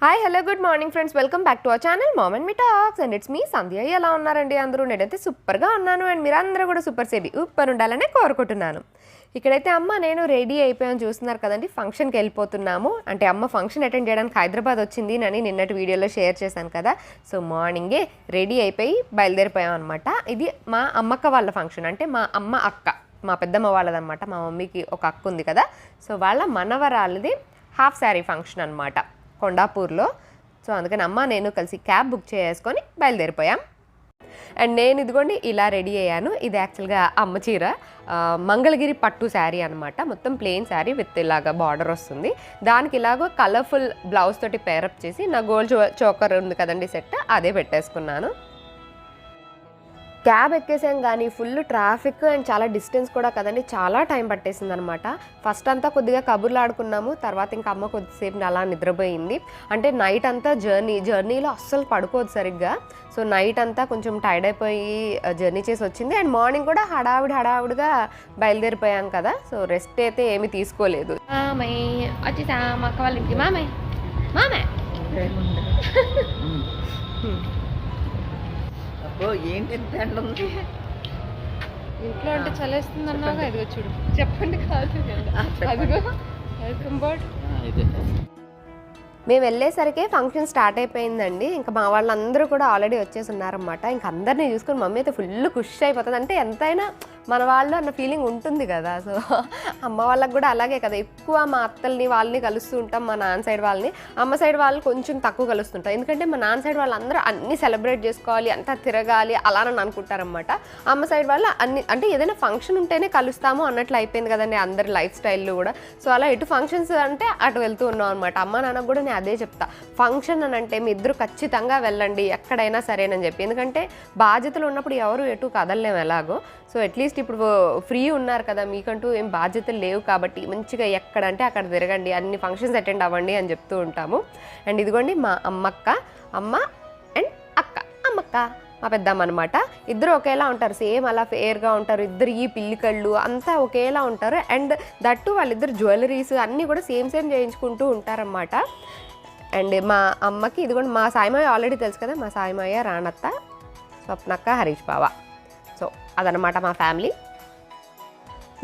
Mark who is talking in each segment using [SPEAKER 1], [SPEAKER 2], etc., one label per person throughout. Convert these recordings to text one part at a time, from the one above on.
[SPEAKER 1] Hi hello good morning friends welcome back to our channel mom and me talks and it's me Sandhya ఎలా ఉన్నారండి? అందరూ నేనైతే సూపర్గా ఉన్నాను. అండ్ మీరందరూ కూడా సూపర్ సేబీ ఉప్పర్ ఉండాలని కోరుకుంటున్నాను. ఇక్కడైతే అమ్మ నేను రెడీ అయిపోయాను. చూస్తున్నారు కదండి ఫంక్షన్కి వెళ్ళిపోతున్నాము. అంటే అమ్మ ఫంక్షన్ అటెండ్ చేయడానికి హైదరాబాద్ వచ్చింది అని నిన్నటి వీడియోలో షేర్ చేశాను కదా. సో మార్నింగే రెడీ అయిపోయి బయలుదేరిపోయాం అనమాట ఇది మా అమ్మక్క వాళ్ళ ఫంక్షన్ అంటే మా అమ్మ అక్క. మా పెద్దమ్మ వాళ్ళదనమాట మా మమ్మీకి ఒక అక్క ఉంది కదా. సో వాళ్ళ మనవరాలది హాఫ్ శారీ ఫంక్షన్ అనమాట కొండాపూర్లో. సో అందుకని అమ్మ నేను కలిసి క్యాబ్ బుక్ చేసుకొని బయలుదేరిపోయాం. అండ్ నేను ఇదిగోండి ఇలా రెడీ అయ్యాను. ఇది యాక్చువల్గా అమ్మ చీర. మంగళగిరి పట్టు శారీ అనమాట మొత్తం ప్లెయిన్ శారీ విత్ ఇలాగా బార్డర్ వస్తుంది. దానికి ఇలాగో కలర్ఫుల్ బ్లౌజ్ తోటి పేరప్ చేసి నా గోల్డ్ చోకర్ ఉంది కదండి సెట్ అదే పెట్టేసుకున్నాను. క్యాబ్ ఎక్కేసాం కానీ ఫుల్ ట్రాఫిక్ అండ్ చాలా డిస్టెన్స్ కూడా కదండి. చాలా టైం పట్టేసింది అనమాట ఫస్ట్ అంతా కొద్దిగా కబుర్లు ఆడుకున్నాము తర్వాత ఇంకా అమ్మ కొద్దిసేపు అలా నిద్రపోయింది. అంటే నైట్ అంతా జర్నీ జర్నీలో అస్సలు పడుకోదు సరిగ్గా. సో నైట్ అంతా కొంచెం టైర్డ్ అయిపోయి జర్నీ చేసి వచ్చింది. అండ్ మార్నింగ్ కూడా హడావిడి హడావిడిగా బయలుదేరిపోయాం కదా. సో రెస్ట్ అయితే ఏమీ తీసుకోలేదు.
[SPEAKER 2] మామయ్య వచ్చేసా మా అక్క వాళ్ళ ఇంటికి. మామయ్య మామయ్య
[SPEAKER 3] అబ్బో ఏంటి ఉంది?
[SPEAKER 2] ఇంట్లో అంటే చలేస్తుంది అన్నావుగా ఇదిగో చూడు. చెప్పండి కాదు అదిగో వెల్కమ్ బోర్డ్.
[SPEAKER 3] ఇదే.
[SPEAKER 1] మేము వెళ్ళేసరికి ఫంక్షన్ స్టార్ట్ అయిపోయిందండి. ఇంకా మా వాళ్ళందరూ కూడా ఆల్రెడీ వచ్చేసి ఉన్నారన్నమాట. ఇంకా అందరినీ చూసుకొని మమ్మీ అయితే ఫుల్ ఖుషి అయిపోతుంది. అంటే ఎంతైనా మన వాళ్ళు అన్న ఫీలింగ్ ఉంటుంది కదా. సో అమ్మ వాళ్ళకి కూడా అలాగే కదా. ఎక్కువ మా అత్తల్ని వాళ్ళని కలుస్తూ ఉంటాం మా నాన్న సైడ్ వాళ్ళని. అమ్మ సైడ్ వాళ్ళు కొంచెం తక్కువ కలుస్తుంటాం ఎందుకంటే మా నాన్న సైడ్ వాళ్ళందరూ అన్ని సెలబ్రేట్ చేసుకోవాలి అంతా తిరగాలి అలా అని అనుకుంటారనమాట అమ్మ సైడ్ వాళ్ళు అన్ని అంటే ఏదైనా ఫంక్షన్ ఉంటేనే కలుస్తాము అన్నట్లు అయిపోయింది కదండి అందరి లైఫ్ స్టైల్ కూడా. సో అలా ఎటు ఫంక్షన్స్ అంటే అటు వెళ్తూ ఉన్నాం అనమాట అమ్మ నాన్నకు కూడా నేను అదే చెప్తా. ఫంక్షన్ అని అంటే మీ ఇద్దరు ఖచ్చితంగా వెళ్ళండి ఎక్కడైనా సరేనని చెప్పి. ఎందుకంటే బాధ్యతలు ఉన్నప్పుడు ఎవరు ఎటు కదలలేము ఎలాగో. సో అట్లీస్ట్ ఇప్పుడు ఫ్రీ ఉన్నారు కదా మీకంటూ ఏం బాధ్యతలు లేవు కాబట్టి మంచిగా ఎక్కడంటే అక్కడ తిరగండి అన్ని ఫంక్షన్స్ అటెండ్ అవ్వండి అని చెప్తూ ఉంటాము. అండ్ ఇదిగోండి మా అమ్మక్క అమ్మ అండ్ అక్క అమ్మక్క మా పెద్దమ్మ అనమాట ఇద్దరు ఒకేలా ఉంటారు సేమ్ అలా ఫేర్గా ఉంటారు ఇద్దరు ఈ పిల్లికళ్ళు అంతా ఒకేలా ఉంటారు. అండ్ దట్టు వాళ్ళిద్దరు జ్యువెలరీస్ అన్నీ కూడా సేమ్ సేమ్ చేయించుకుంటూ ఉంటారన్నమాట. అండ్ మా అమ్మకి ఇదిగోండి మా సాయిమయ్య ఆల్రెడీ తెలుసు కదా మా సాయిమయ్య రాణత్త స్వప్నక్క హరీష్ బాబా సో అదనమాట మా ఫ్యామిలీ.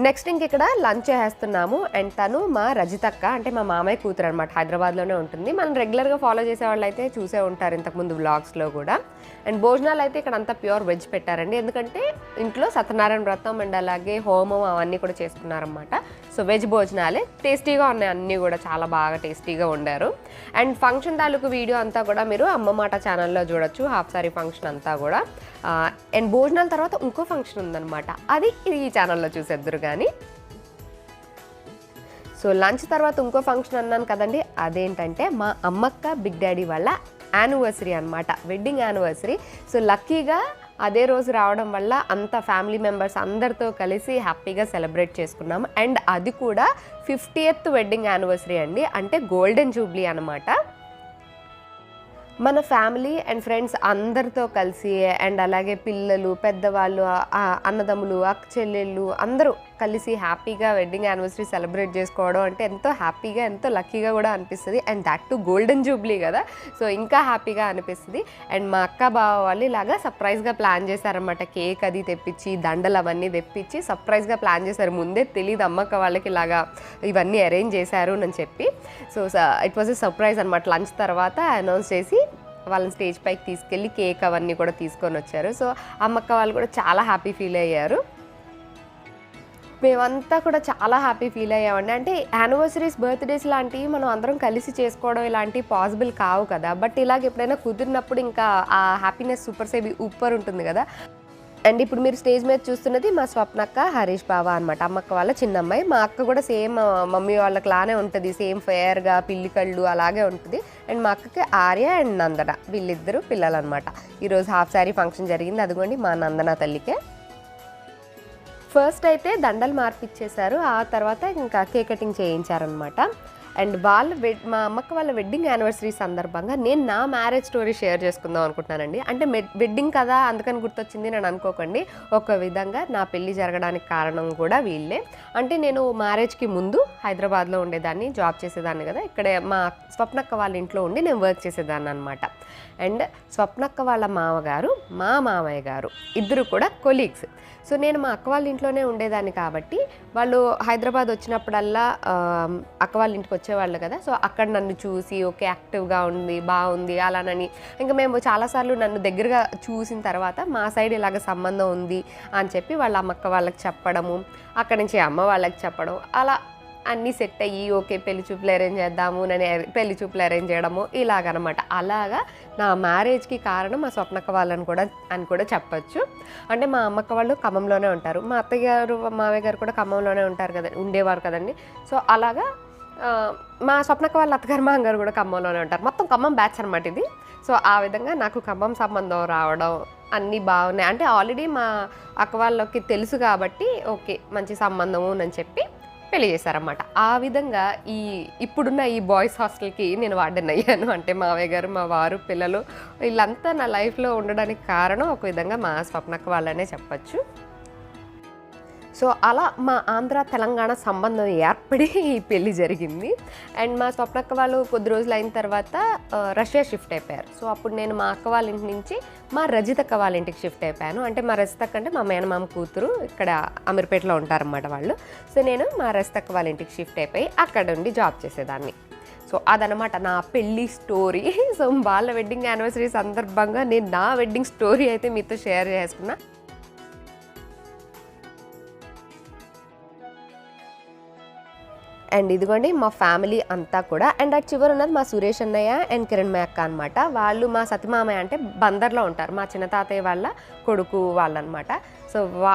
[SPEAKER 1] నెక్స్ట్ ఇంక ఇక్కడ లంచ్ చేస్తున్నాము అండ్ తను మా రజితక్క అంటే మా మామయ్య కూతురు అనమాట హైదరాబాద్లోనే ఉంటుంది. మనం రెగ్యులర్గా ఫాలో చేసే వాళ్ళు అయితే చూసే ఉంటారు ఇంతకుముందు వ్లాగ్స్లో కూడా. అండ్ భోజనాలు అయితే ఇక్కడ అంతా ప్యూర్ వెజ్ పెట్టారండి. ఎందుకంటే ఇంట్లో సత్యనారాయణ వ్రతం అండ్ అలాగే హోమం అవన్నీ కూడా చేసుకున్నారనమాట సో వెజ్ భోజనాలే. టేస్టీగా ఉన్నాయి అన్నీ కూడా చాలా బాగా టేస్టీగా వండారు. అండ్ ఫంక్షన్ తాలూకు వీడియో అంతా కూడా మీరు అమ్మ మాట ఛానల్లో చూడొచ్చు హాఫ్ సారీ ఫంక్షన్ అంతా కూడా. అండ్ భోజనాల తర్వాత ఇంకో ఫంక్షన్ ఉందన్నమాట. అది ఈ ఛానల్లో చూసేద్దరు కానీ సో లంచ్ తర్వాత ఇంకో ఫంక్షన్ అన్నాను కదండి అదేంటంటే మా అమ్మక్క బిగ్ డాడీ వాళ్ళ యానివర్సరీ అనమాట వెడ్డింగ్ యానివర్సరీ. సో లక్కీగా అదే రోజు రావడం వల్ల అంత ఫ్యామిలీ మెంబర్స్ అందరితో కలిసి హ్యాపీగా సెలబ్రేట్ చేసుకున్నాం అండ్ అది కూడా ఫిఫ్టీయత్ వెడ్డింగ్ యానివర్సరీ అండి. అంటే గోల్డెన్ జూబ్లీ అనమాట మన ఫ్యామిలీ అండ్ ఫ్రెండ్స్ అందరితో కలిసి అండ్ అలాగే పిల్లలు పెద్దవాళ్ళు అన్నదమ్ములు అక్క చెల్లెళ్ళు అందరూ కలిసి హ్యాపీగా వెడ్డింగ్ యానివర్సరీ సెలబ్రేట్ చేసుకోవడం అంటే ఎంతో హ్యాపీగా ఎంతో లక్కీగా కూడా అనిపిస్తుంది. And that too golden jubilee కదా. సో ఇంకా హ్యాపీగా అనిపిస్తుంది. అండ్ మా అక్క బావ వాళ్ళు ఇలాగా సర్ప్రైజ్గా ప్లాన్ చేశారనమాట కేక్ అది తెప్పించి దండలు అవన్నీ తెప్పించి సర్ప్రైజ్గా ప్లాన్ చేశారు. ముందే తెలియదు అమ్మక్క వాళ్ళకి ఇలాగా ఇవన్నీ అరేంజ్ చేశారు అని చెప్పి. So it was a surprise అనమాట లంచ్ తర్వాత అనౌన్స్ చేసి వాళ్ళని స్టేజ్ పైకి తీసుకెళ్ళి కేక్ అవన్నీ కూడా తీసుకొని వచ్చారు. సో అమ్మక్క వాళ్ళు కూడా చాలా హ్యాపీ ఫీల్ అయ్యారు. మేమంతా కూడా చాలా హ్యాపీ ఫీల్ అయ్యామండి. అంటే యానివర్సరీస్ బర్త్డేస్ లాంటివి మనం అందరం కలిసి చేసుకోవడం ఇలాంటివి పాసిబుల్ కావు కదా. బట్ ఇలాగ ఎప్పుడైనా కుదిరినప్పుడు ఇంకా ఆ హ్యాపీనెస్ సూపర్ సేబి ఉప్పర్ ఉంటుంది కదా. అండ్ ఇప్పుడు మీరు స్టేజ్ మీద చూస్తున్నది మా స్వప్నక్క హరీష్ బావ అనమాట అమ్మక్క వాళ్ళ చిన్న అమ్మాయి మా అక్క కూడా సేమ్ మమ్మీ వాళ్ళకి లానే ఉంటుంది. సేమ్ ఫేర్గా పిల్లి కళ్ళు అలాగే ఉంటుంది. అండ్ మా అక్కకి ఆర్య అండ్ నందన వీళ్ళిద్దరూ పిల్లలు అనమాట ఈరోజు హాఫ్ శారీ ఫంక్షన్ జరిగింది. అదిగోండి మా నందన తల్లికే. ఫస్ట్ అయితే దండలు మార్పిచ్చేశారు. ఆ తర్వాత ఇంకా కేక్ కటింగ్ చేయించారనమాట అండ్ వాళ్ళ వెడ్ మా అమ్మక్క వాళ్ళ వెడ్డింగ్ యానివర్సరీ సందర్భంగా నేను నా మ్యారేజ్ స్టోరీ షేర్ చేసుకుందాం అనుకుంటున్నానండి. అంటే వెడ్డింగ్ కదా అందుకని గుర్తొచ్చింది నేను అనుకోకండి. ఒక విధంగా నా పెళ్ళి జరగడానికి కారణం కూడా వీళ్ళే. అంటే నేను మ్యారేజ్కి ముందు హైదరాబాద్లో ఉండేదాన్ని జాబ్ చేసేదాన్ని కదా. ఇక్కడే మా స్వప్నక్క వాళ్ళ ఇంట్లో ఉండి నేను వర్క్ చేసేదాన్ని అనమాట అండ్ స్వప్నక్క వాళ్ళ మామగారు మా మామయ్య గారు ఇద్దరు కూడా కొలీగ్స్. సో నేను మా అక్క వాళ్ళ ఇంట్లోనే ఉండేదాన్ని కాబట్టి వాళ్ళు హైదరాబాద్ వచ్చినప్పుడల్లా అక్క వాళ్ళ ఇంటికి వచ్చేవాళ్ళు కదా. సో అక్కడ నన్ను చూసి ఓకే యాక్టివ్గా ఉంది బాగుంది అలానని. ఇంకా మేము చాలాసార్లు నన్ను దగ్గరగా చూసిన తర్వాత మా సైడ్ ఇలాగ సంబంధం ఉంది అని చెప్పి వాళ్ళ అమ్మక్క వాళ్ళకి చెప్పడము అక్కడి నుంచి అమ్మ వాళ్ళకి చెప్పడం అలా అన్నీ సెట్ అయ్యి ఓకే పెళ్ళి చూపులు అరేంజ్ చేద్దాము నేను పెళ్ళి చూపులు అరేంజ్ చేయడము ఇలాగనమాట. అలాగా నా మ్యారేజ్కి కారణం మా స్వప్నక్క వాళ్ళని కూడా అని కూడా చెప్పచ్చు. అంటే మా అమ్మక్క వాళ్ళు ఖమ్మంలోనే ఉంటారు. మా అత్తయ్య గారు మావయ్య గారు కూడా ఖమ్మంలోనే ఉంటారు కదా ఉండేవారు కదండి. సో అలాగా మా స్వప్నక్క వాళ్ళ అత్తగారు మా గారు కూడా ఖమ్మంలోనే ఉంటారు. మొత్తం ఖమ్మం బ్యాచ్ అనమాట ఇది. సో ఆ విధంగా నాకు ఖమ్మం సంబంధం రావడం అన్నీ బాగున్నాయి. అంటే ఆల్రెడీ మా అక్క వాళ్ళకి తెలుసు కాబట్టి ఓకే మంచి సంబంధము అని చెప్పి పెళ్ళి చేశారన్నమాట. ఆ విధంగా ఈ ఇప్పుడున్న ఈ బాయ్స్ హాస్టల్కి నేను వార్డెన్ అయ్యాను అంటే మావయ్య గారు మా వారు పిల్లలు వీళ్ళంతా నా లైఫ్లో ఉండడానికి కారణం ఒక విధంగా మా స్వప్నకు వాళ్ళనే చెప్పచ్చు. సో అలా మా ఆంధ్ర తెలంగాణ సంబంధం ఏర్పడి ఈ పెళ్ళి జరిగింది. అండ్ మా స్వప్నక్క వాళ్ళు కొద్ది రోజులు అయిన తర్వాత రష్యా షిఫ్ట్ అయిపోయారు. సో అప్పుడు నేను మా అక్క వాళ్ళ ఇంటి నుంచి మా రజితక్క వాళ్ళ ఇంటికి షిఫ్ట్ అయిపోయాను. అంటే మా రజితక్క అంటే మా మేనమామ కూతురు ఇక్కడ అమీర్పేటలో ఉంటారన్నమాట వాళ్ళు. సో నేను మా రజితక్క వాళ్ళ ఇంటికి షిఫ్ట్ అయిపోయి అక్కడ ఉండి జాబ్ చేసేదాన్ని. సో అదనమాట నా పెళ్ళి స్టోరీ. సో వాళ్ళ వెడ్డింగ్ యానివర్సరీ సందర్భంగా నేను నా వెడ్డింగ్ స్టోరీ అయితే మీతో షేర్ చేసుకున్నా. అండ్ ఇదిగోండి మా ఫ్యామిలీ అంతా కూడా. అండ్ అటు చివరి ఉన్నది మా సురేష్ అన్నయ్య అండ్ కిరణ్ అక్క అనమాట వాళ్ళు మా సతీమామయ్య అంటే బందర్లో ఉంటారు. మా చిన్న తాతయ్య వాళ్ళ కొడుకు వాళ్ళనమాట సో వా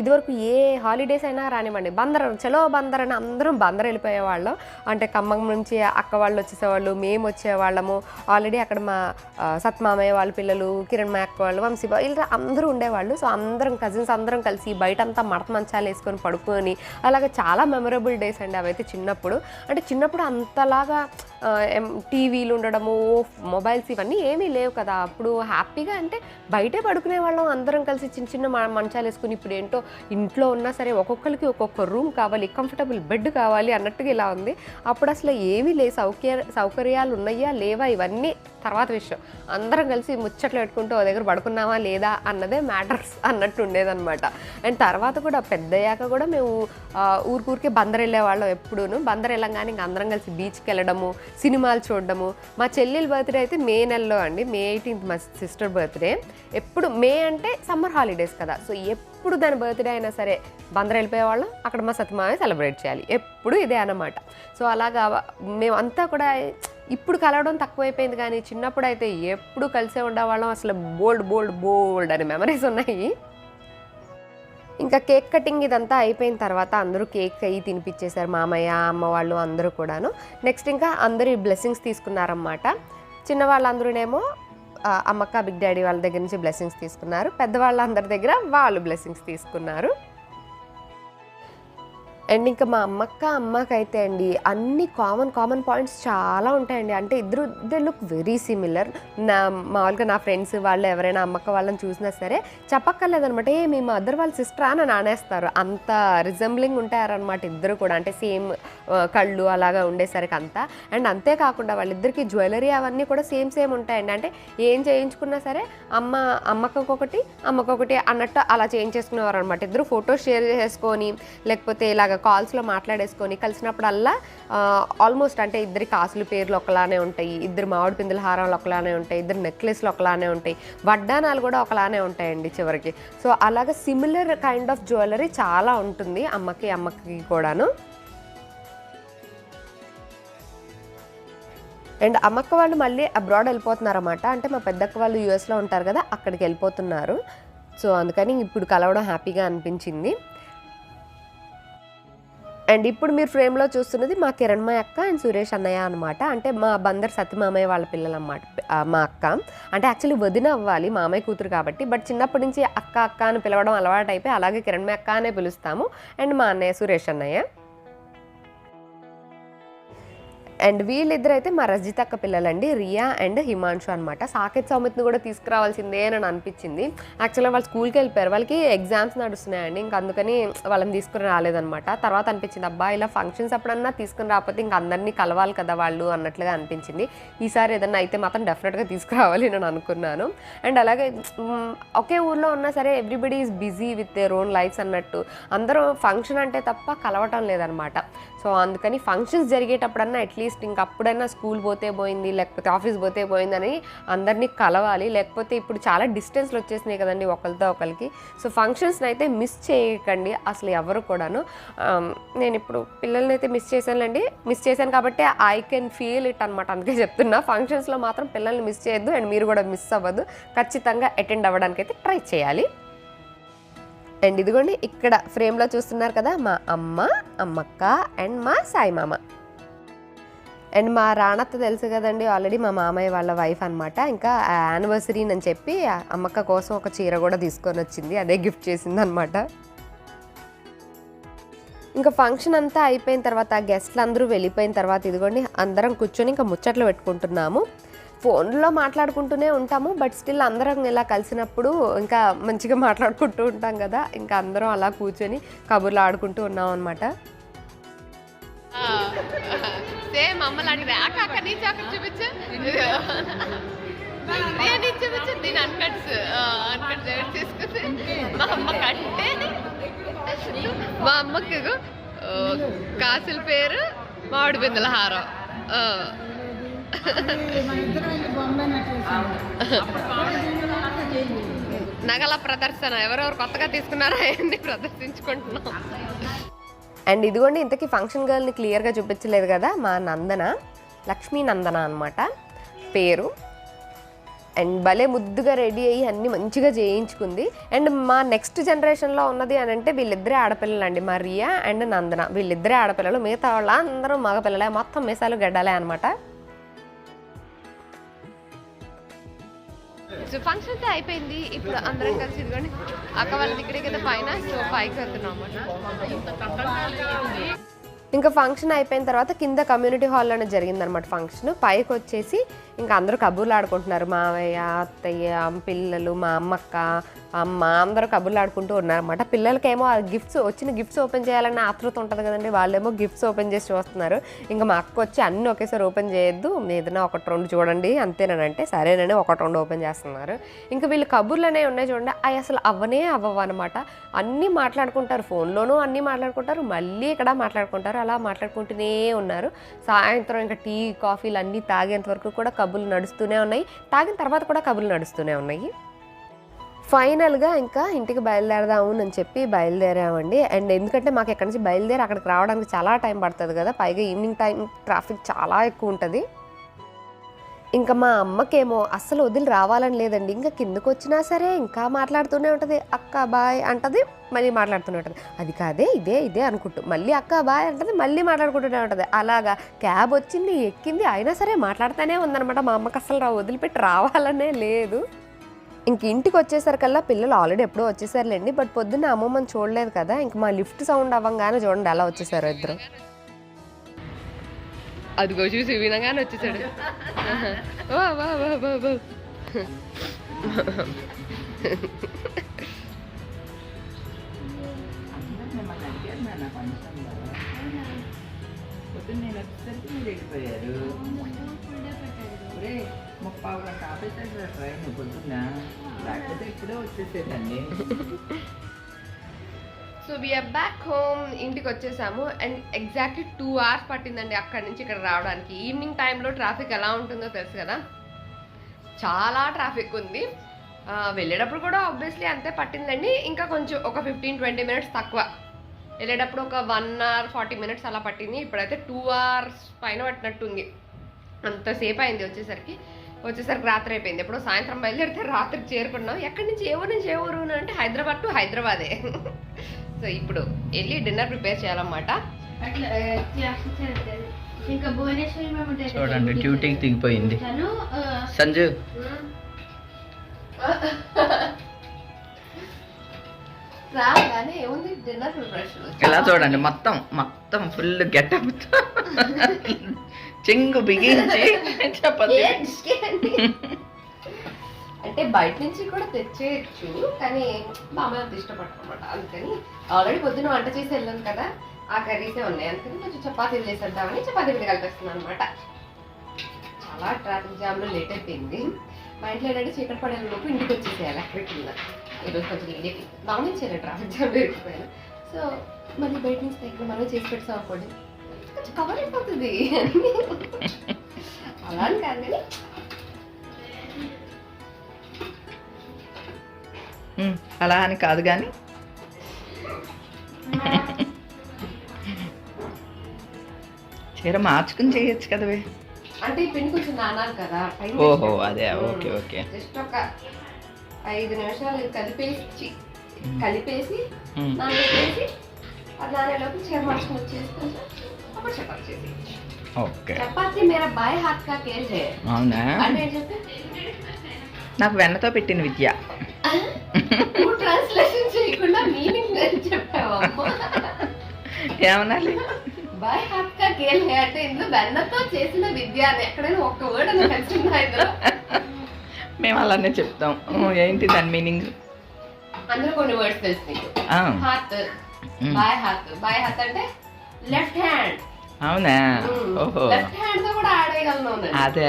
[SPEAKER 1] ఇదివరకు ఏ హాలిడేస్ అయినా రానివ్వండి. బందరం చలో బందర్ అని అందరం బందర్ వెళ్ళిపోయేవాళ్ళం. అంటే ఖమ్మం నుంచి అక్క వాళ్ళు వచ్చేసేవాళ్ళు మేము వచ్చేవాళ్ళము. ఆల్రెడీ అక్కడ మా సత్మామయ్య వాళ్ళ పిల్లలు కిరణ్ మా అక్క వాళ్ళు వంశీ ఇలా అందరూ ఉండేవాళ్ళు. సో అందరం కజిన్స్ అందరం కలిసి బయట అంతా మడత మంచాలు వేసుకొని పడుకొని అలాగే చాలా మెమరబుల్ డేస్ అండి అవైతే చిన్నప్పుడు. అంటే చిన్నప్పుడు అంతలాగా టీవీలు ఉండడము మొబైల్స్ ఇవన్నీ ఏమీ లేవు కదా. అప్పుడు హ్యాపీగా అంటే బయటే పడుకునే వాళ్ళం అందరం కలిసి చిన్న చిన్న మంచాలు వేసుకుని ఇప్పుడు ఏంటో ఇంట్లో ఉన్నా సరే ఒక్కొక్కరికి ఒక్కొక్క రూమ్ కావాలి కంఫర్టబుల్ బెడ్ కావాలి అన్నట్టుగా ఇలా ఉంది. అప్పుడు అసలు ఏమీ లేవు. సౌకర్య సౌకర్యాలు ఉన్నాయా లేవా? ఇవన్నీ తర్వాత విషయం. అందరం కలిసి ముచ్చట్లు పెట్టుకుంటూ ఓ దగ్గర పడుకున్నామా లేదా అన్నదే మ్యాటర్స్ అన్నట్టు ఉండేదన్నమాట. అండ్ తర్వాత కూడా పెద్దయ్యాక కూడా మేము ఊరికూరికే బందర్ వెళ్ళేవాళ్ళం ఎప్పుడూను. బందర్ వెళ్ళంగానే ఇంక అందరం కలిసి బీచ్కి వెళ్ళడము సినిమాలు చూడడము. మా చెల్లెల బర్త్డే అయితే మే నెలలో అండి. మే ఎయిటీన్త్ మా సిస్టర్ బర్త్డే. ఎప్పుడు మే అంటే సమ్మర్ హాలిడేస్ కదా. సో ఎప్పుడు దాని బర్త్డే అయినా సరే బందర్ వెళ్ళిపోయేవాళ్ళం. అక్కడ మా సత్యమావే సెలబ్రేట్ చేయాలి. ఎప్పుడు ఇదే అన్నమాట. సో అలాగా మేమంతా కూడా ఇప్పుడు కలవడం తక్కువైపోయింది కానీ చిన్నప్పుడు అయితే ఎప్పుడు కలిసే ఉండేవాళ్ళం. అసలు బోల్డ్ బోల్డ్ బోల్డ్ అని మెమరీస్ ఉన్నాయి. ఇంకా కేక్ కటింగ్ ఇదంతా అయిపోయిన తర్వాత అందరూ కేక్ అయ్యి తినిపించేశారు మామయ్య అమ్మ వాళ్ళు అందరూ కూడాను. నెక్స్ట్ ఇంకా అందరూ ఈ బ్లెస్సింగ్స్ తీసుకున్నారన్నమాట. చిన్నవాళ్ళందరూనేమో అమ్మక్క బిగ్ డాడీ వాళ్ళ దగ్గర నుంచి బ్లెస్సింగ్స్ తీసుకున్నారు. పెద్దవాళ్ళందరి దగ్గర వాళ్ళు బ్లెస్సింగ్స్ తీసుకున్నారు. అండ్ ఇంకా మా అమ్మక్క అమ్మకైతే అండి అన్ని కామన్ కామన్ పాయింట్స్ చాలా ఉంటాయండి. అంటే ఇద్దరు దే లుక్ వెరీ సిమిలర్. నా మామూలుగా నా ఫ్రెండ్స్ వాళ్ళు ఎవరైనా అమ్మక్క వాళ్ళని చూసినా సరే చెప్పక్కర్లేదనమాట. ఏ మీ మదర్ వాళ్ళ సిస్టర్ అని నానేస్తారు అంత రిజంబ్లింగ్ ఉంటారనమాట ఇద్దరు కూడా. అంటే సేమ్ కళ్ళు అలాగా ఉండేసరికి అంతా. అండ్ అంతేకాకుండా వాళ్ళిద్దరికి జ్యువెలరీ అవన్నీ కూడా సేమ్ సేమ్ ఉంటాయండి. అంటే ఏం చేయించుకున్నా సరే అమ్మ అమ్మకొకటి అమ్మకొకటి అన్నట్టు అలా చేయించేసుకునేవారు అనమాట ఇద్దరు ఫొటోస్ షేర్ చేసుకొని లేకపోతే ఇలాగ కాల్స్లో మాట్లాడేసుకొని కలిసినప్పుడల్లా ఆల్మోస్ట్ అంటే ఇద్దరి కాసులు పేర్లు ఒకలానే ఉంటాయి ఇద్దరు మామిడి పిందుల హారాలు ఒకలానే ఉంటాయి ఇద్దరు నెక్లెస్లు ఒకలానే ఉంటాయి వడ్డానాలు కూడా ఒకలానే ఉంటాయండి చివరికి. సో అలాగ సిమిలర్ కైండ్ ఆఫ్ జ్యువెలరీ చాలా ఉంటుంది అమ్మకి అమ్మకి కూడాను. అండ్ అమ్మక్క వాళ్ళు మళ్ళీ అబ్రాడ్ వెళ్ళిపోతున్నారన్నమాట. అంటే మా పెద్దక్క వాళ్ళు యూఎస్లో ఉంటారు కదా అక్కడికి వెళ్ళిపోతున్నారు. సో అందుకని ఇప్పుడు కలవడం హ్యాపీగా అనిపించింది. అండ్ ఇప్పుడు మీరు ఫ్రేమ్లో చూస్తున్నది మా కిరణ్మయ్య అక్క అండ్ సురేష్ అన్నయ్య అనమాట అంటే మా బందర్ సత్యమామయ్య వాళ్ళ పిల్లలు అనమాట మా అక్క. అంటే యాక్చువల్లీ వదిన అవ్వాలి మామయ్య కూతురు కాబట్టి. బట్ చిన్నప్పటి నుంచి అక్క అక్క అని పిలవడం అలవాటు అయిపోయి అలాగే కిరణ్మయ్య అక్క అనే పిలుస్తాము. అండ్ మా అన్నయ్య సురేష్ అన్నయ్య. అండ్ వీళ్ళిద్దరు అయితే మా రజితక్క పిల్లలండి రియా అండ్ హిమాంషు అనమాట సాకేత్ సౌమిత్ని కూడా తీసుకురావాల్సిందే అని అనిపించింది. యాక్చువల్గా వాళ్ళు స్కూల్కి వెళ్ళిపోయారు. వాళ్ళకి ఎగ్జామ్స్ నడుస్తున్నాయండి. ఇంక అందుకని వాళ్ళని తీసుకుని రాలేదనమాట తర్వాత అనిపించింది అబ్బా ఇలా ఫంక్షన్స్ అప్పుడన్నా తీసుకుని రాకపోతే ఇంక అందరినీ కలవాలి కదా వాళ్ళు అన్నట్లుగా అనిపించింది. ఈసారి ఏదన్నా అయితే మాత్రం డెఫినెట్గా తీసుకురావాలి నేను అనుకున్నాను. అండ్ అలాగే ఒకే ఊర్లో ఉన్నా సరే everybody is busy with their own lifes అన్నట్టు. అందరూ ఫంక్షన్ అంటే తప్ప కలవటం లేదనమాట సో అందుకని ఫంక్షన్స్ జరిగేటప్పుడన్నా అట్లీస్ట్ ఇంక అప్పుడన్నా స్కూల్ పోతే పోయింది లేకపోతే ఆఫీస్ పోతే పోయిందని అందరినీ కలవాలి. లేకపోతే ఇప్పుడు చాలా డిస్టెన్స్లు వచ్చేసినాయి కదండి ఒకరితో ఒకరికి సో ఫంక్షన్స్ని అయితే మిస్ చేయకండి అసలు ఎవరు కూడాను. నేను ఇప్పుడు పిల్లల్ని అయితే మిస్ చేశానండి మిస్ చేశాను కాబట్టి ఐ కెన్ ఫీల్ ఇట్ అనమాట అందుకే చెప్తున్నా. ఫంక్షన్స్లో మాత్రం పిల్లల్ని మిస్ చేయొద్దు. అండ్ మీరు కూడా మిస్ అవ్వద్దు. ఖచ్చితంగా అటెండ్ అవ్వడానికి అయితే ట్రై చేయాలి. అండ్ ఇదిగోండి ఇక్కడ ఫ్రేమ్లో చూస్తున్నారు కదా మా అమ్మ అమ్మక్క అండ్ మా సాయి మామ అండ్ మా రాణత్త తెలుసు కదండి ఆల్రెడీ మా మామయ్య వాళ్ళ వైఫ్ అనమాట ఇంకా యానివర్సరీ అని చెప్పి అమ్మక్క కోసం ఒక చీర కూడా తీసుకొని వచ్చింది అదే గిఫ్ట్ చేసింది అనమాట ఇంకా ఫంక్షన్ అంతా అయిపోయిన తర్వాత గెస్ట్లు అందరూ వెళ్ళిపోయిన తర్వాత ఇదిగోండి అందరం కూర్చొని ఇంకా ముచ్చట్లు పెట్టుకుంటున్నాము. ఫోన్లో మాట్లాడుకుంటూనే ఉంటాము బట్ స్టిల్ అందరం ఇలా కలిసినప్పుడు ఇంకా మంచిగా మాట్లాడుకుంటూ ఉంటాం కదా ఇంకా అందరం అలా కూర్చొని కబుర్లు ఆడుకుంటూ ఉన్నాం అనమాట
[SPEAKER 2] సేమ్ అమ్మలు అడిగితే అక్క అక్క నీ చూపించు. నేను చూపించు అన్కట్స్ మా అమ్మ కంటే మా అమ్మకి కాసుల పేరు మామిడి బిందెల హారం. నగల ప్రదర్శన. ఎవరెవరు కొత్తగా తీసుకున్నారో అవన్నీ ప్రదర్శించుకుంటున్నాం.
[SPEAKER 1] అండ్ ఇదిగోండి ఇంతకీ ఫంక్షన్ గర్ల్ని క్లియర్గా చూపించలేదు కదా మా నందన లక్ష్మీ నందన అనమాట పేరు. అండ్ భలే ముద్దుగా రెడీ అయ్యి అన్నీ మంచిగా చేయించుకుంది. అండ్ మా నెక్స్ట్ జనరేషన్లో ఉన్నది అని అంటే వీళ్ళిద్దరే ఆడపిల్లలు అండి మా రియా అండ్ నందన. వీళ్ళిద్దరే ఆడపిల్లలు మిగతా వాళ్ళ అందరూ మగపిల్లలే మొత్తం మీసాలు గడ్డాలే అనమాట
[SPEAKER 2] సో ఫంక్షన్ అయితే అయిపోయింది. ఇప్పుడు అందరం కలిసి ఇదిగోండి. అక్క వాళ్ళ దగ్గర కదా పైన సో పైకి వెళ్తున్నాం
[SPEAKER 1] ఇంకా ఫంక్షన్ అయిపోయిన తర్వాత కింద కమ్యూనిటీ హాల్లోనే జరిగిందనమాట ఫంక్షన్. పైకి వచ్చేసి ఇంకా అందరూ కబుర్లు ఆడుకుంటున్నారు. మావయ్య అత్తయ్య పిల్లలు మా అమ్మక్క అమ్మ అందరూ కబుర్లు ఆడుకుంటూ ఉన్నారన్నమాట. పిల్లలకేమో ఆ గిఫ్ట్స్ వచ్చిన గిఫ్ట్స్ ఓపెన్ చేయాలన్న ఆతృత ఉంటుంది కదండి. వాళ్ళేమో గిఫ్ట్స్ ఓపెన్ చేసి చూస్తున్నారు. ఇంకా మా అక్క వచ్చి అన్నీ ఒకేసారి ఓపెన్ చేయొద్దు. ఏదైనా ఒకటి రెండు చూడండి అంతేనంటే సరేనని ఒకటి రెండు ఓపెన్ చేస్తున్నారు. ఇంకా వీళ్ళు కబుర్లు అనేవి ఉన్నాయి చూడండి అవి అసలు అవ్వనే అవ్వవు అనమాట అన్నీ మాట్లాడుకుంటారు ఫోన్లోనూ అన్నీ మాట్లాడుకుంటారు మళ్ళీ ఇక్కడ మాట్లాడుకుంటారు అలా మాట్లాడుకుంటూనే ఉన్నారు. సాయంత్రం ఇంకా టీ కాఫీలు అన్నీ తాగేంత వరకు కూడా కబుర్లు నడుస్తూనే ఉన్నాయి. తాగిన తర్వాత కూడా కబుర్లు నడుస్తూనే ఉన్నాయి. ఫైనల్గా ఇంకా ఇంటికి బయలుదేరదాము అని చెప్పి బయలుదేరామండి. అండ్ ఎందుకంటే మాకు ఎక్కడి నుంచి బయలుదేరి అక్కడికి రావడానికి చాలా టైం పడుతుంది కదా. పైగా ఈవినింగ్ టైం ట్రాఫిక్ చాలా ఎక్కువ ఉంటుంది. ఇంకా మా అమ్మకేమో అస్సలు వదిలి రావాలని లేదండి. ఇంకా కిందకు వచ్చినా సరే ఇంకా మాట్లాడుతూనే ఉంటుంది. అక్క బాయ్ అంటది మళ్ళీ మాట్లాడుతూనే ఉంటుంది. అది కాదే ఇదే ఇదే అనుకుంటూ మళ్ళీ అక్క బాయ్ అంటది మళ్ళీ మాట్లాడుకుంటూనే ఉంటుంది. అలాగా క్యాబ్ వచ్చింది ఎక్కింది అయినా సరే మాట్లాడుతూనే ఉందన్నమాట. మా అమ్మకి అసలు వదిలిపెట్టి రావాలనే లేదు. ఇంక ఇంటికి వచ్చేసరికల్లా పిల్లలు ఆల్రెడీ ఎప్పుడో వచ్చేసారులేండి బట్ పొద్దున్న అమ్మమ్మని చూడలేదు కదా ఇంక మా లిఫ్ట్ సౌండ్ అవ్వగానే చూడండి అలా వచ్చేసారు ఇద్దరు.
[SPEAKER 2] అదిగో చూసి వినగానే వచ్చేసాడు. వా.
[SPEAKER 3] పొద్దున్న నేను వచ్చేసరికి మీరు వెళ్ళిపోయారు. ఒరే గంట ఆపేసాడు ట్రైన్ పొద్దున్న. లేకపోతే ఇప్పుడే వచ్చేసేదండి
[SPEAKER 2] సో వీఆర్ బ్యాక్ హోమ్ ఇంటికి వచ్చేసాము. అండ్ ఎగ్జాక్ట్లీ టూ అవర్స్ పట్టిందండి అక్కడి నుంచి ఇక్కడ రావడానికి. ఈవినింగ్ టైంలో ట్రాఫిక్ ఎలా ఉంటుందో తెలుసు కదా? చాలా ట్రాఫిక్ ఉంది. వెళ్ళేటప్పుడు కూడా ఆబ్వియస్లీ అంతే పట్టిందండి. ఇంకా కొంచెం ఒక ఫిఫ్టీన్ ట్వంటీ మినిట్స్ తక్కువ. వెళ్ళేటప్పుడు ఒక వన్ అవర్ ఫార్టీ మినిట్స్ అలా పట్టింది. ఇప్పుడైతే టూ అవర్స్ పైన పట్టినట్టుంది. అంతసేపు అయింది వచ్చేసరికి. వచ్చేసరికి రాత్రి అయిపోయింది. ఎప్పుడో సాయంత్రం బయలుదేరితే రాత్రికి చేరుకున్నాం. ఎక్కడి నుంచి ఏ ఊరు నుంచి ఏ ఊరు అంటే హైదరాబాద్ టు హైదరాబాదే. సో ఇప్పుడు వెళ్ళి డిన్నర్ ప్రిపేర్ చేయాలన్నమాట.
[SPEAKER 3] చూడండి డ్యూటీకి దిగిపోయింది. సంజు.
[SPEAKER 2] రాగానే ఏముంది? డిన్నర్ ప్రిపరేషన్
[SPEAKER 3] ఇలా చూడండి మొత్తం మొత్తం ఫుల్ గెటప్ చెంగు బిగించి చపాతి?
[SPEAKER 1] అంటే బయట నుంచి కూడా తెచ్చేయచ్చు కానీ మా అమ్మ అంత ఇష్టపడతామన్నమాట అందుకని ఆల్రెడీ పొద్దున వంట చేసి వెళ్ళాను కదా ఆ కర్రీసే ఉన్నాయి. అందుకని కొంచెం చపాతీలు చేసేద్దామని చపాతీ పిండి కలిపేస్తున్నాను అనమాట చాలా ట్రాఫిక్ జామ్లో లేట్ అయిపోయింది. మా ఇంట్లో ఏంటంటే చీకటి పడే లోపు ఇంటికి వచ్చేసేయాలి అక్కడ కింద ఈరోజు కొంచెం లేట్ గమనించాను ట్రాఫిక్ జామ్ పెరిగిపోయాను సో మళ్ళీ బయట నుంచి దగ్గర మనం చేసి పెడతాం అనుకోండి. కొంచెం కవర్ అయిపోతుంది. అలా అని కాదు కానీ.
[SPEAKER 3] అలా అని కాదు కానీ. చీర మార్చుకుని చేయొచ్చు కదవే.
[SPEAKER 1] అంటే ఈ పిండి కొంచెం నానాలి కదా
[SPEAKER 3] ఓహో అదే ఓకే ఓకే.
[SPEAKER 1] జస్ట్ ఒక ఐదు నిమిషాలు కలిపేసి కలిపేసి నానబెట్టేసి అది నానేలోపు చీర మార్చుకుని వచ్చేసుకుంటే అప్పుడు చపాతి చేసి
[SPEAKER 3] ఓకే.
[SPEAKER 1] చపాతి మేరా బాయ్ హాత్ కా కేల్ హే
[SPEAKER 3] అవునా?
[SPEAKER 1] అంటే
[SPEAKER 3] నాకు వెన్నతో పెట్టిన విద్య.
[SPEAKER 1] ట్రాన్స్లేషన్ చేయకుండా మీనింగ్ చెప్పావు?
[SPEAKER 3] ఏమనాలి?
[SPEAKER 1] బాయ్ హాత్ కా కేల్ హే అంటే ఇందులో వెన్నతో చేసిన విద్య అని ఎక్కడైనా ఒక్క వర్డ్ అని ఇందులో?
[SPEAKER 3] మేము అలానే చెప్తాం. ఏంటి దాని మీనింగ్?
[SPEAKER 1] అందులో కొన్ని వర్డ్స్ తెలుసు నీకు హాత్. బాయ్ హాత్. బాయ్ హాత్ అంటే లెఫ్ట్ హ్యాండ్
[SPEAKER 3] అవునా? ఓహో.
[SPEAKER 1] లెఫ్ట్ హ్యాండ్తో కూడా ఆడేయగలను
[SPEAKER 3] అదే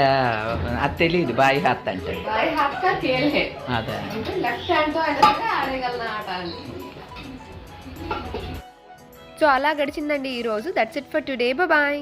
[SPEAKER 3] అది తెలియదు బాయి హాత్ అంటే.
[SPEAKER 1] బాయ్ హాత్ కా కేల్ హే.
[SPEAKER 3] అదే.
[SPEAKER 1] లెఫ్ట్ హ్యాండ్తో ఆడేయగలను ఆట
[SPEAKER 4] సో అలా గడిచిందండి ఈరోజు that's it for today bye